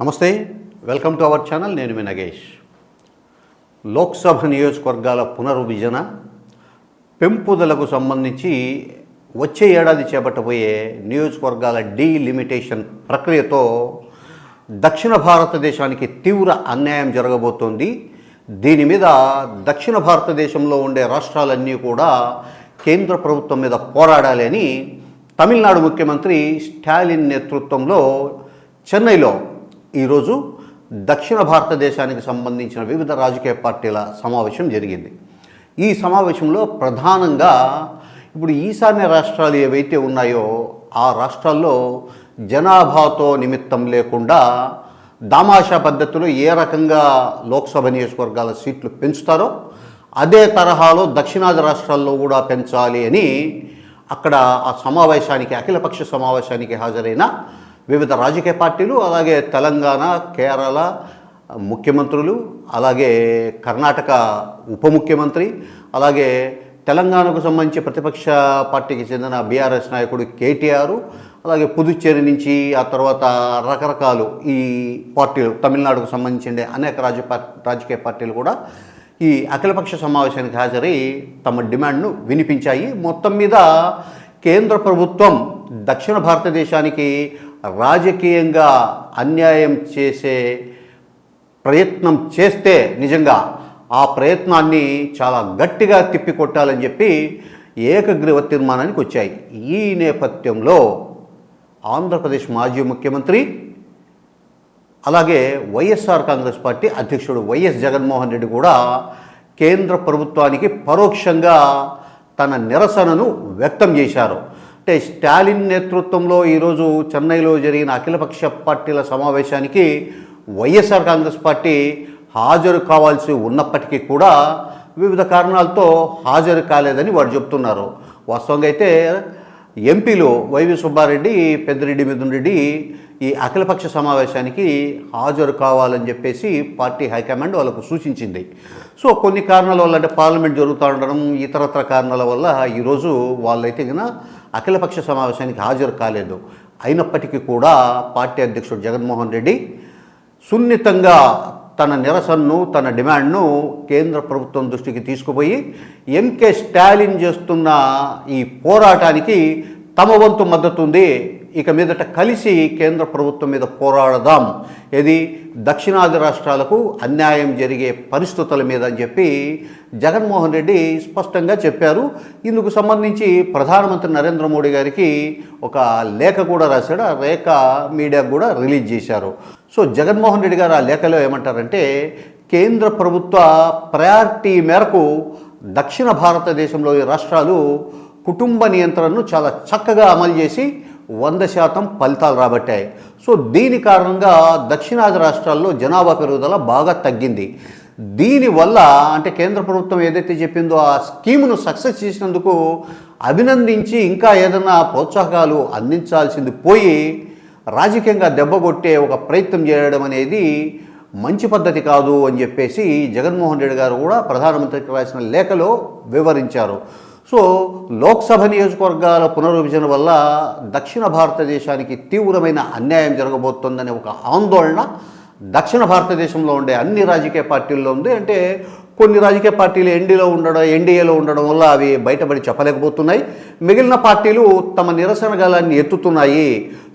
నమస్తే welcome to our channel నేను మీ నగేష్. లోక్సభ నియోజకవర్గాల పునర్విభజన పెంపుదలకు సంబంధించి వచ్చే ఏడాది చేపట్టబోయే నియోజకవర్గాల డీలిమిటేషన్ ప్రక్రియతో దక్షిణ భారతదేశానికి తీవ్ర అన్యాయం జరగబోతోంది. దీని మీద దక్షిణ భారతదేశంలో ఉండే రాష్ట్రాలన్నీ కూడా కేంద్ర ప్రభుత్వం మీద పోరాడాలి అని తమిళనాడు ముఖ్యమంత్రి స్టాలిన్ నేతృత్వంలో చెన్నైలో ఈరోజు దక్షిణ భారతదేశానికి సంబంధించిన వివిధ రాజకీయ పార్టీల సమావేశం జరిగింది. ఈ సమావేశంలో ప్రధానంగా ఇప్పుడు ఈశాన్య రాష్ట్రాలు ఏవైతే ఉన్నాయో ఆ రాష్ట్రాల్లో జనాభాతో నిమిత్తం లేకుండా దామాషా పద్ధతిలో ఏ రకంగా లోక్సభ నియోజకవర్గాల సీట్లు పెంచుతారో అదే తరహాలో దక్షిణాది రాష్ట్రాల్లో కూడా పెంచాలి అని అక్కడ ఆ సమావేశానికి అఖిలపక్ష సమావేశానికి హాజరైన వివిధ రాజకీయ పార్టీలు అలాగే తెలంగాణ కేరళ ముఖ్యమంత్రులు అలాగే కర్ణాటక ఉప ముఖ్యమంత్రి అలాగే తెలంగాణకు సంబంధించి ప్రతిపక్ష పార్టీకి చెందిన బీఆర్ఎస్ నాయకుడు కేటీఆర్ అలాగే పుదుచ్చేరి నుంచి ఆ తర్వాత రకరకాలు ఈ పార్టీలు తమిళనాడుకు సంబంధించిన అనేక రాజ రాజకీయ పార్టీలు కూడా ఈ అఖిలపక్ష సమావేశానికి హాజరై తమ డిమాండ్ను వినిపించాయి. మొత్తం మీద కేంద్ర ప్రభుత్వం దక్షిణ భారతదేశానికి రాజకీయంగా అన్యాయం చేసే ప్రయత్నం చేస్తే నిజంగా ఆ ప్రయత్నాన్ని చాలా గట్టిగా తిప్పికొట్టాలని చెప్పి ఏకగ్రీవ తీర్మానానికి వచ్చాయి. ఈ నేపథ్యంలో ఆంధ్రప్రదేశ్ మాజీ ముఖ్యమంత్రి అలాగే వైఎస్ఆర్ కాంగ్రెస్ పార్టీ అధ్యక్షుడు వైఎస్ జగన్మోహన్ రెడ్డి కూడా కేంద్ర ప్రభుత్వానికి పరోక్షంగా తన నిరసనను వ్యక్తం చేశారు. అంటే స్టాలిన్ నేతృత్వంలో ఈరోజు చెన్నైలో జరిగిన అఖిలపక్ష పార్టీల సమావేశానికి వైఎస్ఆర్ కాంగ్రెస్ పార్టీ హాజరు కావాల్సి ఉన్నప్పటికీ కూడా వివిధ కారణాలతో హాజరు కాలేదని వారు చెప్తున్నారు. వాస్తవంగా అయితే ఎంపీలు వైవి సుబ్బారెడ్డి పెద్దిరెడ్డి మిథున్ రెడ్డి ఈ అఖిలపక్ష సమావేశానికి హాజరు కావాలని చెప్పేసి పార్టీ హైకమాండ్ వాళ్ళకు సూచించింది. సో కొన్ని కారణాల వల్ల అంటే పార్లమెంట్ జరుగుతూ ఉండడం ఇతరత్ర కారణాల వల్ల ఈరోజు వాళ్ళైతే గిన అఖిలపక్ష సమావేశానికి హాజరు కాలేదు. అయినప్పటికీ కూడా పార్టీ అధ్యక్షుడు జగన్మోహన్ రెడ్డి సున్నితంగా తన నిరసనను తన డిమాండ్ను కేంద్ర ప్రభుత్వం దృష్టికి తీసుకుపోయి ఎంకే స్టాలిన్ చేస్తున్న ఈ పోరాటానికి తమ వంతు మద్దతు ఉంది. ఇక మీదట కలిసి కేంద్ర ప్రభుత్వం మీద పోరాడదాం. ఇది దక్షిణాది రాష్ట్రాలకు అన్యాయం జరిగే పరిస్థితుల మీద అని చెప్పి జగన్మోహన్ రెడ్డి స్పష్టంగా చెప్పారు. ఇందుకు సంబంధించి ప్రధానమంత్రి నరేంద్ర మోడీ గారికి ఒక లేఖ కూడా రాశాడు. ఆ లేఖ మీడియాకు కూడా రిలీజ్ చేశారు. సో జగన్మోహన్ రెడ్డి గారు ఆ లేఖలో ఏమంటారంటే కేంద్ర ప్రభుత్వ ప్రయారిటీ మేరకు దక్షిణ భారతదేశంలోని రాష్ట్రాలు కుటుంబ నియంత్రణను చాలా చక్కగా అమలు చేసి వంద శాతం ఫలితాలు రాబట్టాయి. సో దీని కారణంగా దక్షిణాది రాష్ట్రాల్లో జనాభా పెరుగుదల బాగా తగ్గింది. దీనివల్ల అంటే కేంద్ర ప్రభుత్వం ఏదైతే చెప్పిందో ఆ స్కీమును సక్సెస్ చేసినందుకు అభినందించి ఇంకా ఏదైనా ప్రోత్సాహకాలు అందించాల్సింది పోయి రాజకీయంగా దెబ్బగొట్టే ఒక ప్రయత్నం చేయడం అనేది మంచి పద్ధతి కాదు అని చెప్పేసి జగన్మోహన్ రెడ్డి గారు కూడా ప్రధానమంత్రికి రాసిన లేఖలో వివరించారు. సో లోక్సభ నియోజకవర్గాల పునర్విభజన వల్ల దక్షిణ భారతదేశానికి తీవ్రమైన అన్యాయం జరగబోతోందనే ఒక ఆందోళన దక్షిణ భారతదేశంలో ఉండే అన్ని రాజకీయ పార్టీల్లో ఉంది. అంటే కొన్ని రాజకీయ పార్టీలు ఎన్డీలో ఉండడం ఎన్డీఏలో ఉండడం వల్ల అవి బయటపడి చెప్పలేకపోతున్నాయి. మిగిలిన పార్టీలు తమ నిరసన గలాన్ని ఎత్తుతున్నాయి.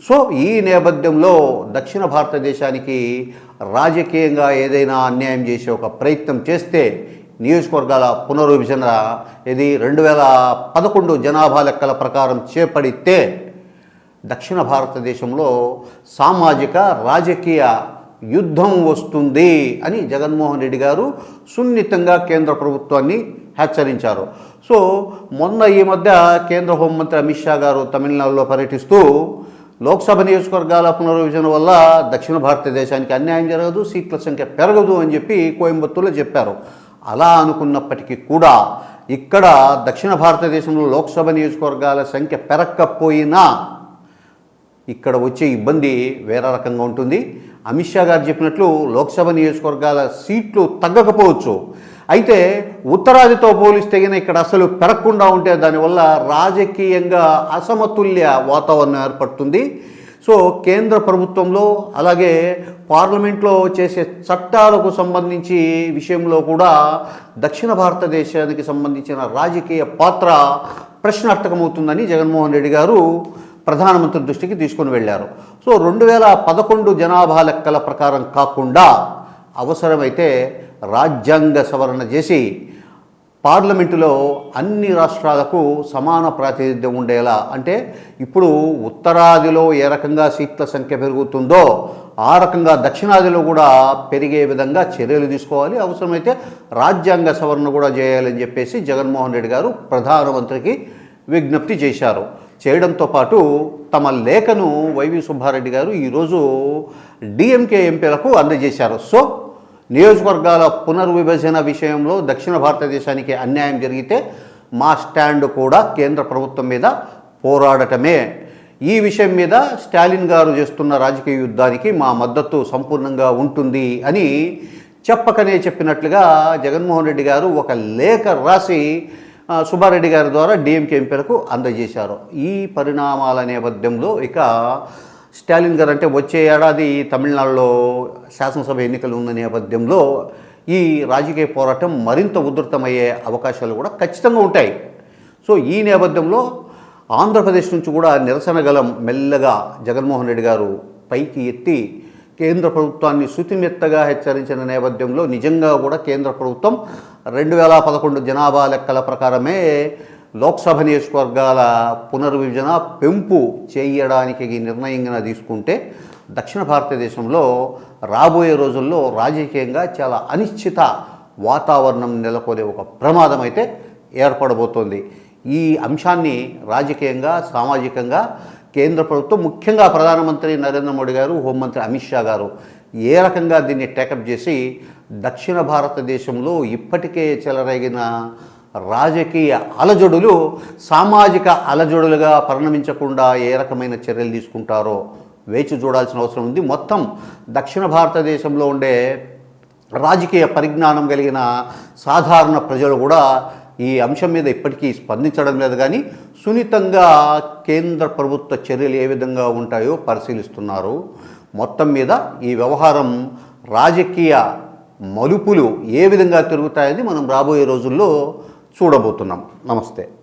సో ఈ నేపథ్యంలో దక్షిణ భారతదేశానికి రాజకీయంగా ఏదైనా అన్యాయం చేసే ఒక ప్రయత్నం చేస్తే నియోజకవర్గాల పునర్విభజన ఇది రెండు వేల పదకొండు జనాభా లెక్కల ప్రకారం చేపడితే దక్షిణ భారతదేశంలో సామాజిక రాజకీయ యుద్ధం వస్తుంది అని జగన్మోహన్ రెడ్డి గారు సున్నితంగా కేంద్ర ప్రభుత్వాన్ని హెచ్చరించారు. సో మొన్న ఈ మధ్య కేంద్ర హోంమంత్రి అమిత్ షా గారు తమిళనాడులో పర్యటిస్తూ లోక్సభ నియోజకవర్గాల పునర్విభజన వల్ల దక్షిణ భారతదేశానికి అన్యాయం జరగదు సీట్ల సంఖ్య పెరగదు అని చెప్పి కోయంబత్తూరులో చెప్పారు. అలా అనుకున్నప్పటికీ కూడా ఇక్కడ దక్షిణ భారతదేశంలో లోక్సభ నియోజకవర్గాల సంఖ్య పెరక్కపోయినా ఇక్కడ వచ్చే ఇబ్బంది వేరే రకంగా ఉంటుంది. అమిత్ షా గారు చెప్పినట్లు లోక్సభ నియోజకవర్గాల సీట్లు తగ్గకపోవచ్చు. అయితే ఉత్తరాదితో పోలిస్తే ఇక్కడ అసలు పెరగకుండా ఉంటే దానివల్ల రాజకీయంగా అసమతుల్య వాతావరణం ఏర్పడుతుంది. సో కేంద్ర ప్రభుత్వంలో అలాగే పార్లమెంట్లో చేసే చట్టాలకు సంబంధించి విషయంలో కూడా దక్షిణ భారతదేశానికి సంబంధించిన రాజకీయ పాత్ర ప్రశ్నార్థకమవుతుందని జగన్మోహన్ రెడ్డి గారు ప్రధానమంత్రి దృష్టికి తీసుకొని వెళ్ళారు. సో రెండు వేల పదకొండు జనాభా లెక్కల ప్రకారం కాకుండా అవసరమైతే రాజ్యాంగ సవరణ చేసి పార్లమెంటులో అన్ని రాష్ట్రాలకు సమాన ప్రాతినిధ్యం ఉండేలా అంటే ఇప్పుడు ఉత్తరాదిలో ఏ రకంగా సీట్ల సంఖ్య పెరుగుతుందో ఆ రకంగా దక్షిణాదిలో కూడా పెరిగే విధంగా చర్యలు తీసుకోవాలి. అవసరమైతే రాజ్యాంగ సవరణ కూడా చేయాలని చెప్పేసి జగన్మోహన్ రెడ్డి గారు ప్రధానమంత్రికి విజ్ఞప్తి చేశారు. చేయడంతో పాటు తమ లేఖను వైవి సుబ్బారెడ్డి గారు ఈరోజు డిఎంకే ఎంపీలకు అందజేశారు. సో నియోజకవర్గాల పునర్విభజన విషయంలో దక్షిణ భారతదేశానికి అన్యాయం జరిగితే మా స్టాండ్ కూడా కేంద్ర ప్రభుత్వం మీద పోరాడటమే. ఈ విషయం మీద స్టాలిన్ గారు చేస్తున్న రాజకీయ యుద్ధానికి మా మద్దతు సంపూర్ణంగా ఉంటుంది అని చెప్పకనే చెప్పినట్లుగా జగన్మోహన్ రెడ్డి గారు ఒక లేఖ రాసి సుబ్బారెడ్డి గారి ద్వారా డిఎంకే ఎంపీలకు అందజేశారు. ఈ పరిణామాల నేపథ్యంలో ఇక స్టాలిన్ గారు అంటే వచ్చే ఏడాది తమిళనాడులో శాసనసభ ఎన్నికలు ఉన్న నేపథ్యంలో ఈ రాజకీయ పోరాటం మరింత ఉధృతమయ్యే అవకాశాలు కూడా ఖచ్చితంగా ఉంటాయి. సో ఈ నేపథ్యంలో ఆంధ్రప్రదేశ్ నుంచి కూడా నిరసన గలం మెల్లగా జగన్మోహన్ రెడ్డి గారు పైకి ఎత్తి కేంద్ర ప్రభుత్వాన్ని శుతిమెత్తగా హెచ్చరించిన నేపథ్యంలో నిజంగా కూడా కేంద్ర ప్రభుత్వం రెండు వేల పదకొండు జనాభా లెక్కల ప్రకారమే లోక్సభ నియోజకవర్గాల పునర్విభజన పెంపు చేయడానికి ఈ నిర్ణయంగా తీసుకుంటే దక్షిణ భారతదేశంలో రాబోయే రోజుల్లో రాజకీయంగా చాలా అనిశ్చిత వాతావరణం నెలకొనే ఒక ప్రమాదం అయితే ఏర్పడబోతోంది. ఈ అంశాన్ని రాజకీయంగా సామాజికంగా కేంద్ర ప్రభుత్వం ముఖ్యంగా ప్రధానమంత్రి నరేంద్ర మోడీ గారు హోంమంత్రి అమిత్ షా గారు ఏ రకంగా దీన్ని టేకప్ చేసి దక్షిణ భారతదేశంలో ఇప్పటికే చెలరేగిన రాజకీయ అలజడులు సామాజిక అలజడులుగా పరిణమించకుండా ఏ రకమైన చర్యలు తీసుకుంటారో వేచి చూడాల్సిన అవసరం ఉంది. మొత్తం దక్షిణ భారతదేశంలో ఉండే రాజకీయ పరిజ్ఞానం కలిగిన సాధారణ ప్రజలు కూడా ఈ అంశం మీద ఇప్పటికీ స్పందించడం లేదు. కానీ సున్నితంగా కేంద్ర ప్రభుత్వ చర్యలు ఏ విధంగా ఉంటాయో పరిశీలిస్తున్నారు. మొత్తం మీద ఈ వ్యవహారం రాజకీయ మలుపులు ఏ విధంగా తిరుగుతాయని మనం రాబోయే రోజుల్లో చూడబోతున్నాం నమస్తే